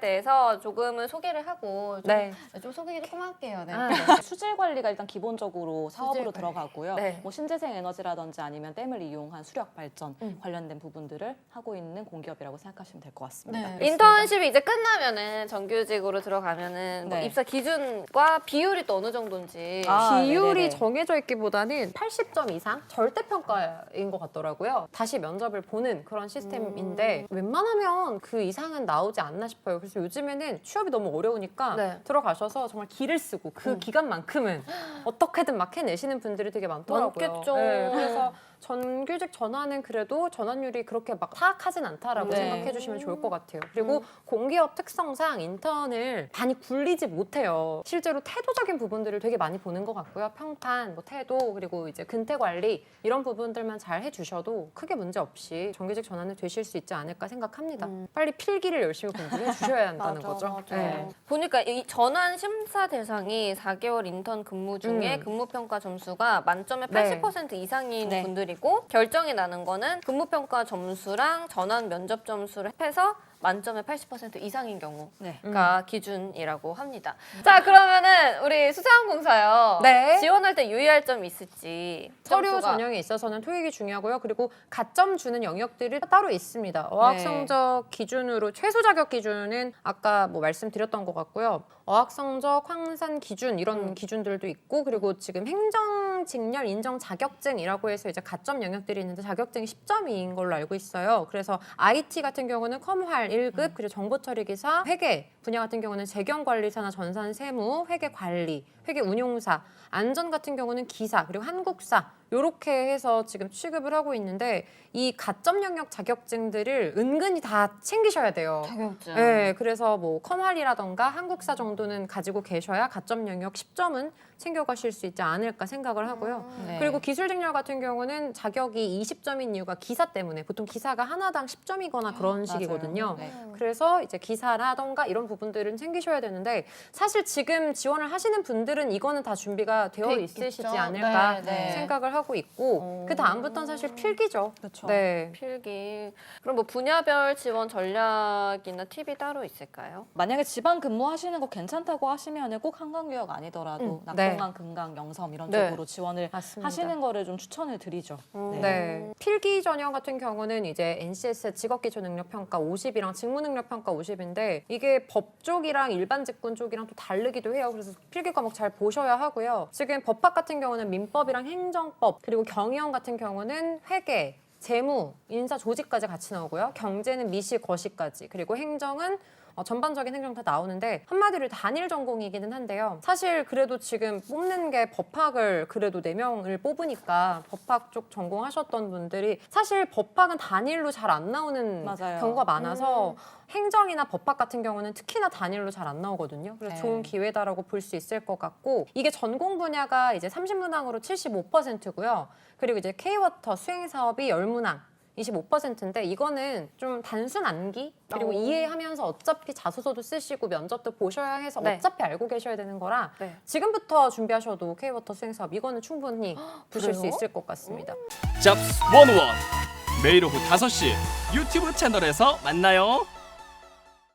대해서 조금은 소개를 하고 좀, 네. 좀 소개 조금 할게요. 네. 아, 네. 수질 관리가 일단 기본적으로 사업으로 관리. 들어가고요. 네. 뭐 신재생 에너지라든지 아니면 댐을 이용한 수력 발전 음. 관련된 부분들을 하고 있는 공기업이라고 생각하시면 될 것 같습니다. 네. 인턴십이 이제 끝나면은 정규직으로 들어가면은 뭐 네. 입사 기준과 비율이 또 어느 정도인지 아, 비율이 네네네. 정해져 있기보다는 80점 이상 절대 평가인 것 같더라고요. 다시 면접을 보는 그런 시스템인데 음. 웬만하면 그 이상은 나오지 않나 싶어요. 그래서 요즘에는 취업이 너무 어려우니까 네. 들어가셔서 정말 기를 쓰고 그 음. 기간만큼은 어떻게든 막 해내시는 분들이 되게 많더라고요. 많겠죠. 네, 그래서 정규직 전환은 그래도 전환율이 그렇게 막 타악하진 않다라고 네. 생각해 주시면 좋을 것 같아요. 그리고 공기업 특성상 인턴을 많이 굴리지 못해요. 실제로 태도적인 부분들을 되게 많이 보는 것 같고요. 평판, 뭐 태도, 그리고 이제 근태 관리 이런 부분들만 잘 해주셔도 크게 문제 없이 정규직 전환을 되실 수 있지 않을까 생각합니다. 빨리 필기를 열심히 공부해 주셔야 한다는 맞아, 거죠. 맞아. 네. 보니까 이 전환 심사 대상이 4개월 인턴 근무 중에 음. 근무 평가 점수가 만점에 네. 80% 이상인 네. 분들이 고 결정이 나는 거는 근무 평가 점수랑 전환 면접 점수를 합해서 만점에 80% 이상인 경우가 네. 기준이라고 합니다. 자 그러면은 우리 수자원공사요. 네. 지원할 때 유의할 점이 있을지. 서류 점수가. 전형에 있어서는 토익이 중요하고요. 그리고 가점 주는 영역들이 따로 있습니다. 어학 네. 성적 기준으로 최소 자격 기준은 아까 뭐 말씀드렸던 것 같고요. 어학 성적, 황산 기준 이런 음. 기준들도 있고 그리고 지금 행정 직렬 인정 자격증이라고 해서 이제 가점 영역들이 있는데 자격증이 10점인 걸로 알고 있어요. 그래서 IT 같은 경우는 컴활 1급 그리고 정보 처리 기사, 회계 분야 같은 경우는 재경 관리사나 전산 세무, 회계 관리, 회계 운용사, 안전 같은 경우는 기사 그리고 한국사 요렇게 해서 지금 취급을 하고 있는데 이 가점 영역 자격증들을 은근히 다 챙기셔야 돼요. 자격증. 네, 그래서 뭐 컴활이라던가 한국사 정도는 가지고 계셔야 가점 영역 10점은 챙겨가실 수 있지 않을까 생각을 하고요. 네. 그리고 기술 직렬 같은 경우는 자격이 20점인 이유가 기사 때문에 보통 기사가 하나당 10점이거나 그런 식이거든요. 네. 그래서 이제 기사라던가 이런 부분들은 챙기셔야 되는데 사실 지금 지원을 하시는 분들은 이거는 다 준비가 되어 돼 있으시지. 않을까 네, 네. 생각을 하고 있고 어. 그 다음부터는 사실 필기죠. 그렇죠. 네. 필기. 그럼 뭐 분야별 지원 전략이나 팁이 따로 있을까요? 만약에 지방 근무하시는 거 괜찮다고 하시면 꼭 한강유역 아니더라도 음, 네. 낙동강, 금강, 영섬 이런 네. 쪽으로 지원을 맞습니다. 하시는 거를 좀 추천을 드리죠. 네. 필기 전형 같은 경우는 이제 NCS 직업기초 능력 평가 50이랑 직무 능력 평가 50인데 이게 법 쪽이랑 일반 직군 쪽이랑 또 다르기도 해요. 그래서 필기 과목 잘 보셔야 하고요. 지금 법학 같은 경우는 민법이랑 행정법 그리고 경영 같은 경우는 회계 재무, 인사 조직까지 같이 나오고요. 경제는 미시, 거시까지. 그리고 행정은 어, 전반적인 행정 다 나오는데 한마디로 단일 전공이기는 한데요. 사실 그래도 지금 뽑는 게 법학을 그래도 네명을 뽑으니까 법학 쪽 전공하셨던 분들이 사실 법학은 단일로 잘 안 나오는 맞아요. 경우가 많아서 행정이나 법학 같은 경우는 특히나 단일로 잘 안 나오거든요. 그래서 네. 좋은 기회다라고 볼 수 있을 것 같고 이게 전공 분야가 이제 30문항으로 75%고요. 그리고 이제 K-워터 수행 사업이 10문항 25%인데 이거는 좀 단순 암기 그리고 오. 이해하면서 어차피 자소서도 쓰시고 면접도 보셔야 해서 네. 어차피 알고 계셔야 되는 거라 네. 지금부터 준비하셔도 K-워터 수행 사업 이거는 충분히 보실 수? 있을 것 같습니다. 잡스 원원 매일 오후 5시 유튜브 채널에서 만나요.